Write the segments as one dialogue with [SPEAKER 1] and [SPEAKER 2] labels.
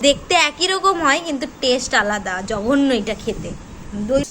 [SPEAKER 1] দেখতে একই রকম হয় কিন্তু টেস্ট আলাদা জঘন্য এটা খেতে। দই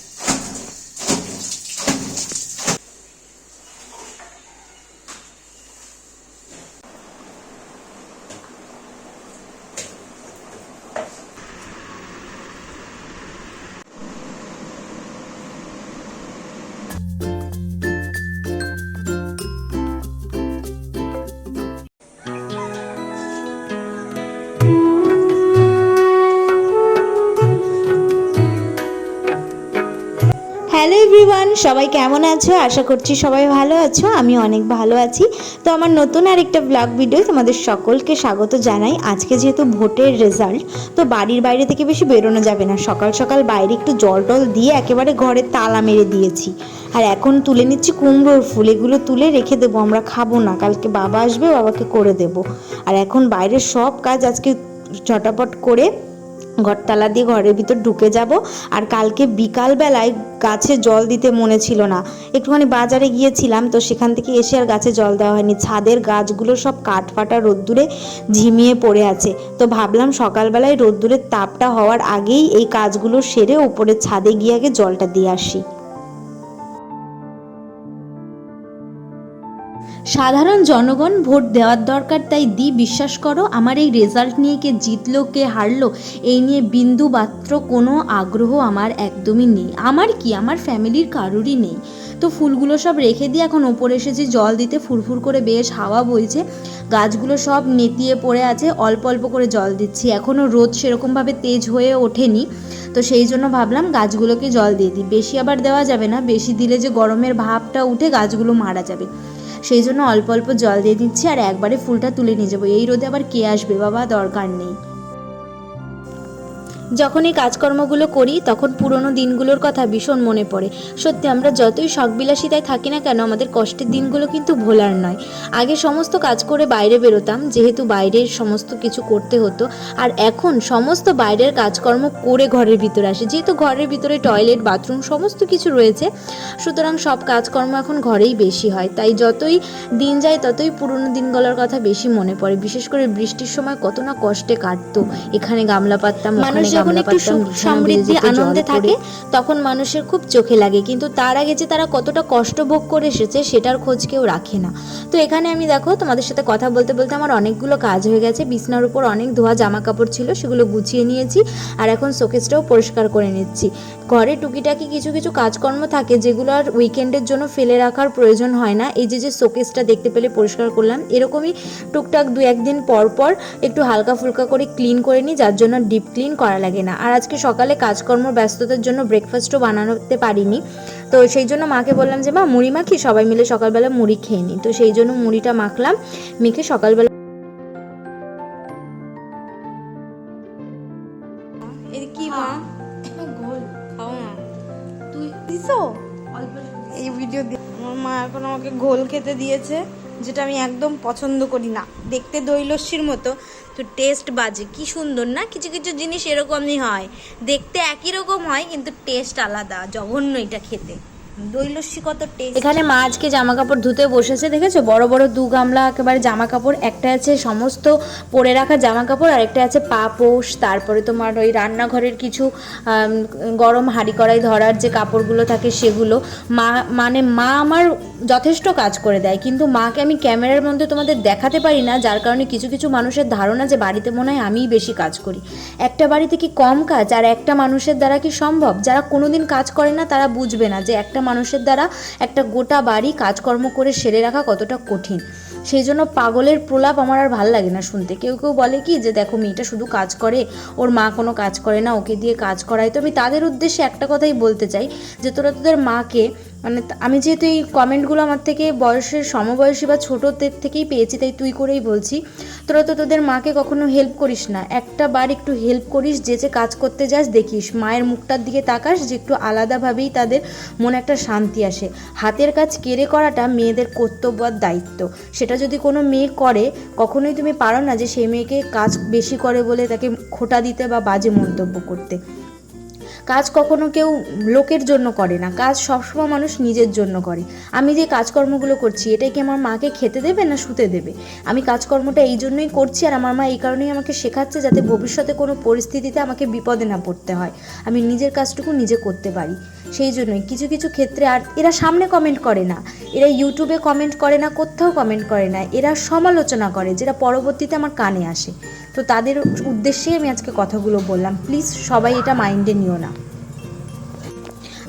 [SPEAKER 2] এভরিওয়ান সবাই কেমন আছো? আশা করছি সবাই ভালো আছো আমি অনেক ভালো আছি। তো আমার নতুন আরেকটা ব্লগ ভিডিও তোমাদের সকলকে স্বাগত জানাই। আজকে যেহেতু ভোটের রেজাল্ট তো বাড়ির বাইরে থেকে বেশি বেরোনো যাবে না। সকাল সকাল বাইরে একটু জল টল দিয়ে একেবারে ঘরে তালা মেরে দিয়েছি। আর এখন তুলে নিচ্ছি কুমড়োর ফুল। এগুলো তুলে রেখে দেবো, আমরা খাব না। কালকে বাবা আসবে, বাবাকে করে দেবো। আর এখন বাইরের সব কাজ আজকে চটাপট করে ঘরতালা দিয়ে ঘরের ভিতর ঢুকে যাব। আর কালকে বিকালবেলায় গাছে জল দিতে মনে ছিল না। একটুখানি বাজারে গিয়েছিলাম তো সেখান থেকে এসে আর গাছে জল দেওয়া হয়নি। ছাদের গাছগুলো সব কাঠ ফাটা রোদ্দুরে ঝিমিয়ে পড়ে আছে। তো ভাবলাম সকালবেলায় রোদ্দুরের তাপটা হওয়ার আগেই এই কাজগুলো সেরে উপরে ছাদে গিয়ে আগে জলটা দিয়ে আসি। সাধারণ জনগণ ভোট দেওয়ার দরকার, তাই দি বিশ্বাস করো, আমার এই রেজাল্ট নিয়ে কে জিতলো, কে হারলো, এই নিয়ে বিন্দু মাত্র কোনো আগ্রহ আমার একদমই নেই। আমার কি? আমার ফ্যামিলির কারোরই নেই। তো ফুলগুলো সব রেখে দিয়ে এখন ওপরে এসেছি, জল দিতে ফুরফুর করে বেশ হাওয়া বইছে, গাছগুলো সব নেতিয়ে পড়ে আছে, অল্প অল্প করে জল দিচ্ছি। এখনও রোদ সেরকমভাবে তেজ হয়ে ওঠেনি, তো সেই জন্য ভাবলাম গাছগুলোকে জল দিয়ে দিই। বেশি আবার দেওয়া যাবে না, বেশি দিলে যে গরমের ভাবটা উঠে গাছগুলো মারা যাবে। সেই জন্য অল্প অল্প জল দিয়ে দিচ্ছি আর একবারে ফুলটা তুলে নিয়ে যাব। এই রোদে আবার কে আসবে? বাবা, দরকার নেই। যখন এই কাজকর্মগুলো করি, তখন পুরনো দিনগুলোর কথা ভীষণ মনে পড়ে। সত্যি, আমরা যতই শখবিলাসিতায় থাকি না কেন, আমাদের কষ্টের দিনগুলো কিন্তু ভোলার নয়। আগে সমস্ত কাজ করে বাইরে বেরোতাম, যেহেতু বাইরের সমস্ত কিছু করতে হতো, আর এখন সমস্ত বাইরের কাজকর্ম করে ঘরের ভিতরে আসে। যেহেতু ঘরের ভিতরে টয়লেট, বাথরুম সমস্ত কিছু রয়েছে, সুতরাং সব কাজকর্ম এখন ঘরেই বেশি হয়। তাই যতই দিন যায়, ততই পুরনো দিনগুলোর কথা বেশি মনে পড়ে। বিশেষ করে বৃষ্টির সময় কত না কষ্টে কাটতো। এখানে গামলা পাততাম মানুষ যখন একটু সুখ সমৃদ্ধি আনন্দে থাকে তখন মানুষের খুব চোখে লাগে। কিন্তু তার আগে যে তারা কতটা কষ্ট ভোগ করে এসেছে সেটার খোঁজ কেউ রাখে না। তো এখানে আমি দেখো তোমাদের সাথে কথা বলতে বলতে আমার অনেকগুলো কাজ হয়ে গেছে। বিছনার উপর অনেক ধোয়া জামা কাপড় ছিল সেগুলো গুছিয়ে নিয়েছি আর এখন শোকেসটাও পরিষ্কার করে নিচ্ছি। ঘরে টুকিটাকি কিছু কিছু কাজকর্ম থাকে যেগুলো আর উইকেন্ডের জন্য ফেলে রাখার প্রয়োজন হয় না। এই যে যে শোকেসটা দেখতে পেলে পরিষ্কার করলাম। এরকমই টুকটাক দু একদিন পর পর একটু হালকা ফুলকা করে ক্লিন করে নিই যার জন্য ডিপ ক্লিন করা লাগে না। আর আজকে সকালে কাজকর্ম ব্যস্ততার জন্য ব্রেকফাস্টও বানাতে পারিনি। তো সেই জন্য মাকে বললাম যে মা মুড়ি মাখি সবাই মিলে সকালবেলা মুড়ি খেয়ে নিই। তো সেই জন্য মুড়িটা মাখলাম মেখে সকালবেলা
[SPEAKER 1] এর কি মা? গোল খাও না। তুই দিছো? এই ভিডিও আমার মা এখন আমাকে ঘোল খেতে দিয়েছে। যেটা আমি একদম পছন্দ করি না। দেখতে দইলস্যির মতো, তো টেস্ট বাজে। কি সুন্দর না? কিছু কিছু জিনিস এরকমই হয়। দেখতে একই রকম হয়, কিন্তু টেস্ট আলাদা, জঘন্য এটা খেতে।
[SPEAKER 2] এখানে মা আজকে জামা কাপড় ধুতে বসেছে, দেখেছ? বড় বড় দু গামলা, একেবারে জামা কাপড় একটা আছে সমস্ত পরে রাখা জামা কাপড় আর একটা আছে পাপোশ তারপরে তোমার ওই রান্নাঘরের কিছু গরম হাঁড়ি কড়াই ধরার যে কাপড়গুলো থাকে সেগুলো। মা মানে মা আমার যথেষ্ট কাজ করে দেয়, কিন্তু মাকে আমি ক্যামেরার মধ্যে তোমাদের দেখাতে পারি না, যার কারণে কিছু কিছু মানুষের ধারণা যে বাড়িতে মনে হয় আমিই বেশি কাজ করি। একটা বাড়িতে কি কম কাজ, আর একটা মানুষের দ্বারা কি সম্ভব? যারা কোনোদিন কাজ করে না, তারা বুঝবে না যে একটা মানুষের দ্বারা একটা গোটা বাড়ি কাজকর্ম করে সেরে রাখা কতটা কঠিন। সেই জন্য পাগলের প্রলাপ আমার আর ভালো লাগে না শুনতে। কেউ কেউ বলে কি যে, দেখো, মেয়েটা শুধু কাজ করে, ওর মা কোনো কাজ করে না, ওকে দিয়ে কাজ করায়। তো আমি তাদের উদ্দেশ্যে একটা কথাই বলতে চাই যে, তোরা তোদের মাকে মানে আমি যেহেতু এই কমেন্টগুলো আমার থেকে বয়সের সমবয়সী বা ছোটোদের থেকেই পেয়েছি, তাই তুই করেই বলছি। তোরা তো তোদের মাকে কখনো হেল্প করিস না। একটা বার একটু হেল্প করিস, যে যে কাজ করতে যাস, দেখিস। মায়ের মুখটার দিকে তাকাস, যে একটু আলাদাভাবেই তাদের মনে একটা শান্তি আসে। হাতের কাজ কেড়ে করাটা মেয়েদের কর্তব্য আর দায়িত্ব। সেটা যদি কোনো মেয়ে করে, কখনোই তুমি পারো না যে সেই মেয়েকে কাজ বেশি করে বলে তাকে খোটা দিতে বা বাজে মন্তব্য করতে। কাজ কখনো কেউ লোকের জন্য করে না। কাজ সবসময় মানুষ নিজের জন্য করে। আমি যে কাজকর্মগুলো করছি, এটাই কি আমার মাকে খেতে দেবে না শুতে দেবে? আমি কাজকর্মটা এই জন্যই করছি আর আমার মা এই কারণেই আমাকে শেখাচ্ছে যাতে ভবিষ্যতে কোনো পরিস্থিতিতে আমাকে বিপদে না পড়তে হয়। আমি নিজের কাজটুকু নিজে করতে পারি। সেই জন্যই কিছু কিছু ক্ষেত্রে আর এরা সামনে কমেন্ট করে না। এরা ইউটিউবে কমেন্ট করে না, কোথাও কমেন্ট করে না। এরা সমালোচনা করে, যেটা পরবর্তীতে আমার কানে আসে। তো তাদের উদ্দেশ্যেই আমি আজকে কথাগুলো বললাম। প্লিজ সবাই এটা মাইন্ডে নিও না।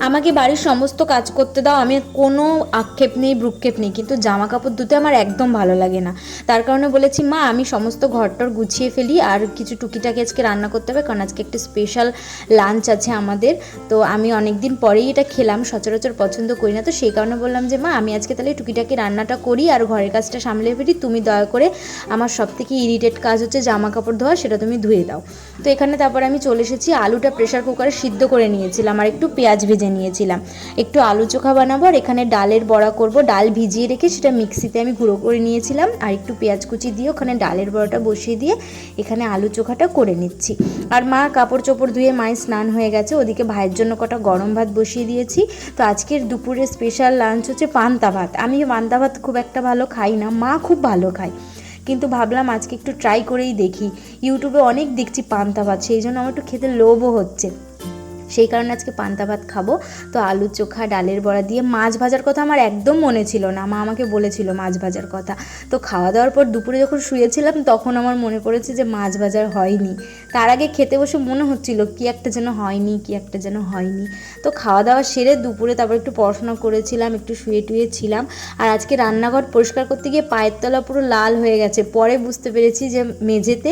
[SPEAKER 2] আমাকে বাড়ির সমস্ত কাজ করতে দাও, আমি কোনো আক্ষেপ নেই, ভ্রুক্ষেপ নেই, কিন্তু জামা কাপড় ধুতে আমার একদম ভালো লাগে না। তার কারণে বলেছি, মা, আমি সমস্ত ঘরটর গুছিয়ে ফেলি আর কিছু টুকিটাকে আজকে রান্না করতে হবে, কারণ আজকে একটা স্পেশাল লাঞ্চ আছে আমাদের। তো আমি অনেক দিন পরেই এটা খেলাম, সচরাচর পছন্দ করি না। তো সেই কারণে বললাম যে, মা, আমি আজকে তাহলে টুকিটাকি রান্নাটা করি আর ঘরের কাজটা সামলে ফেলি। তুমি দয়া করে আমার সব থেকে ইরিটেট কাজ হচ্ছে জামা কাপড় ধোয়া, সেটা তুমি ধুয়ে দাও। তো এখানে তারপর আমি চলে এসেছি, আলুটা প্রেশার কুকারে সিদ্ধ করে নিয়েছিলাম, আর একটু পেঁয়াজ ভেজে নিয়েছিলাম। একটু আলু চোখা বানাবো আর এখানে ডালের বড়া করব। ডাল ভিজিয়ে রেখে সেটা মিক্সিতে আমি গুঁড়ো করে নিয়েছিলাম আর একটু পেঁয়াজ কুচি দিয়ে ওখানে ডালের বড়াটা বসিয়ে দিয়ে এখানে আলু চোখাটা করে নিচ্ছি। আর মা কাপড় চোপড় ধুয়ে মায়ের স্নান হয়ে গেছে। ওদিকে ভাইয়ের জন্য কটা গরম ভাত বসিয়ে দিয়েছি। তো আজকের দুপুরে স্পেশাল লাঞ্চ হচ্ছে পান্তা ভাত। আমি পান্তা ভাত খুব একটা ভালো খাই না, মা খুব ভালো খায়। কিন্তু ভাবলাম আজকে একটু ট্রাই করেই দেখি। ইউটিউবে অনেক দেখছি পান্তা ভাত, সেই জন্য আমার একটু খেতে লোভও হচ্ছে। সেই কারণে আজকে পান্তা ভাত খাব। তো আলু চোখা, ডালের বড়া দিয়ে মাছ ভাজার কথা আমার একদম মনে ছিল না। মা আমাকে বলেছিল মাছ ভাজার কথা। তো খাওয়া দাওয়ার পর দুপুরে যখন শুয়েছিলাম, তখন আমার মনে পড়েছে যে মাছ ভাজার হয়নি। তার আগে খেতে বসে মনে হচ্ছিল, কি একটা যেন হয়নি, কি একটা যেন হয়নি। তো খাওয়া দাওয়া সেরে দুপুরে তারপর একটু পড়াশোনা করেছিলাম, একটু শুয়ে টুয়ে ছিলাম। আর আজকে রান্নাঘর পরিষ্কার করতে গিয়ে পায়ের তলা পুরো লাল হয়ে গেছে। পরে বুঝতে পেরেছি যে মেঝেতে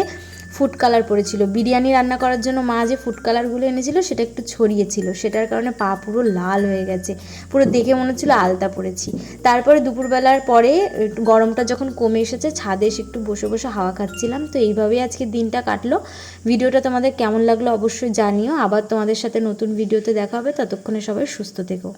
[SPEAKER 2] ফুড কালার পড়েছিল বিরিয়ানি রান্না করার জন্য মা যে ফুড কালারগুলো এনেছিল, সেটা একটু ছড়িয়েছিল সেটার কারণে পা পুরো লাল হয়ে গেছে। পুরো দেখে মনে হচ্ছিল আলতা পড়েছি তারপরে দুপুরবেলার পরে গরমটা যখন কমে এসেছে, ছাদে এসে একটু বসে বসে হাওয়া খাচ্ছিলাম। তো এইভাবেই আজকে দিনটা কাটলো। ভিডিওটা তোমাদের কেমন লাগল অবশ্যই জানিও। আবার তোমাদের সাথে নতুন ভিডিওতে দেখা হবে। ততক্ষণে সবাই সুস্থ থেকো।